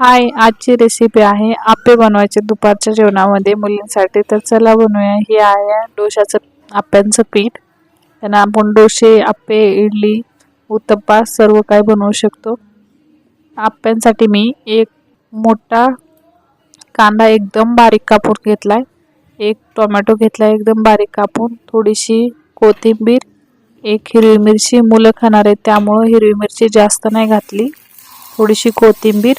हाय आजची रेसिपी आहे आप्पे बनवायचे दुपारच्या जेवणामध्ये मुलींसाठी. तर चला बनवूया. हे आहे डोशाचं आप्यांचं पीठ. त्यांना आपण डोसे आप्पे इडली उत्तप्पा सर्व काय बनवू शकतो. आप्यांसाठी मी एक मोठा कांदा एकदम बारीक कापून आहे एक टोमॅटो घेतलाय एकदम बारीक कापून. थोडीशी कोथिंबीर एक हिरवी मिरची. मुलं खाणार आहेत त्यामुळं हिरवी मिरची जास्त नाही घातली. थोडीशी कोथिंबीर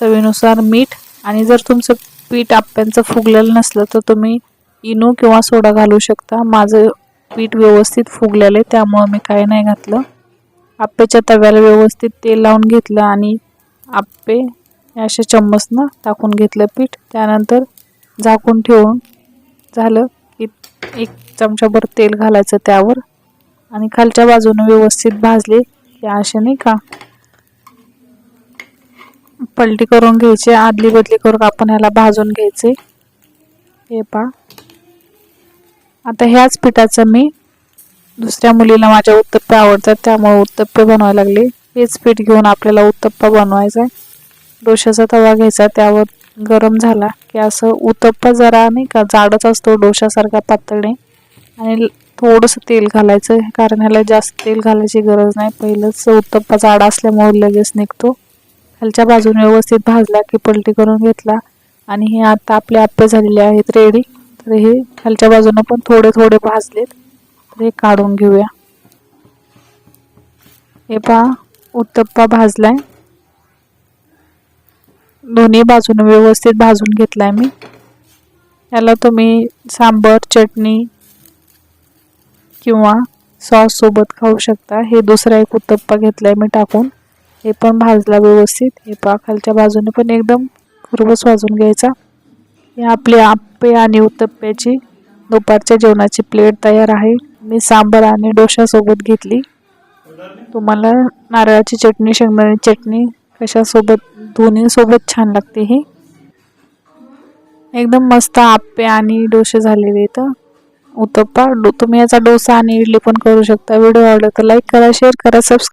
चवीनुसार मीठ आणि जर तुमचं पीठ आप्यांचं फुगलेलं नसलं तर तुम्ही इनो किंवा सोडा घालू शकता. माझं पीठ व्यवस्थित फुगलेलं आहे त्यामुळं मी काही नाही घातलं. आप्पेच्या तव्याला व्यवस्थित तेल लावून घेतलं आणि आप्पे अशा चम्मचनं टाकून घेतलं पीठ. त्यानंतर झाकून ठेवून झालं की एक चमचाभर तेल घालायचं त्यावर. आणि खालच्या बाजूनं व्यवस्थित भाजले की असे नाही का? पलटी करून घ्यायचे आदली बदली करून आपण ह्याला भाजून घ्यायचे. हे पा आता ह्याच पिठाचं मी दुसऱ्या मुलीला माझ्या उत्तप्पे आवडतात त्यामुळे उत्तप्पे बनवायला लागले. हेच पीठ घेऊन आपल्याला उत्तप्पा बनवायचा आहे. डोशाचा तवा घ्यायचा त्यावर गरम झाला की असं उत्तप्पा जरा नाही का जाडच असतो डोशासारखा पातळी आणि थोडंसं तेल घालायचं कारण ह्याला जास्त तेल घालायची गरज नाही. पहिलंच उत्तप्पा जाडा असल्यामुळे लगेच निघतो. खालच्या बाजूने व्यवस्थित भाजला की पलटी करून घेतला. आणि हे आता आपले आप्पे झालेले आहेत रेडी तर हे खालच्या बाजूने पण थोडे थोडे भाजलेत. तर हे काढून घेऊया. हे पहा उत्तप्पा भाजलाय. दोन्ही बाजूने व्यवस्थित भाजून घेतलाय मी. याला तुम्ही सांबर चटणी किंवा सॉस सोबत खाऊ शकता. हे दुसरा एक उत्तप्पा घेतलाय मी टाकून. हे पण भाजला व्यवस्थित. हे पा खालच्या बाजूने पण एकदम खरबस भाजून घ्यायचा. हे आपले आप्पे आणि उत्तप्प्याची दुपारच्या जेवणाची प्लेट तयार आहे. मी सांबर आणि डोशासोबत घेतली. तुम्हाला नारळाची चटणी शेंगदाण्याची चटणी कशासोबत दोन्हीसोबत छान लागते ही. एकदम मस्त आप्पे आणि डोसे झालेले इथं उत्तप्पा डो तुम्ही याचा डोसा आणि इडली पण करू शकता. व्हिडिओ आवडला तर लाईक करा शेअर करा सबस्क्राईब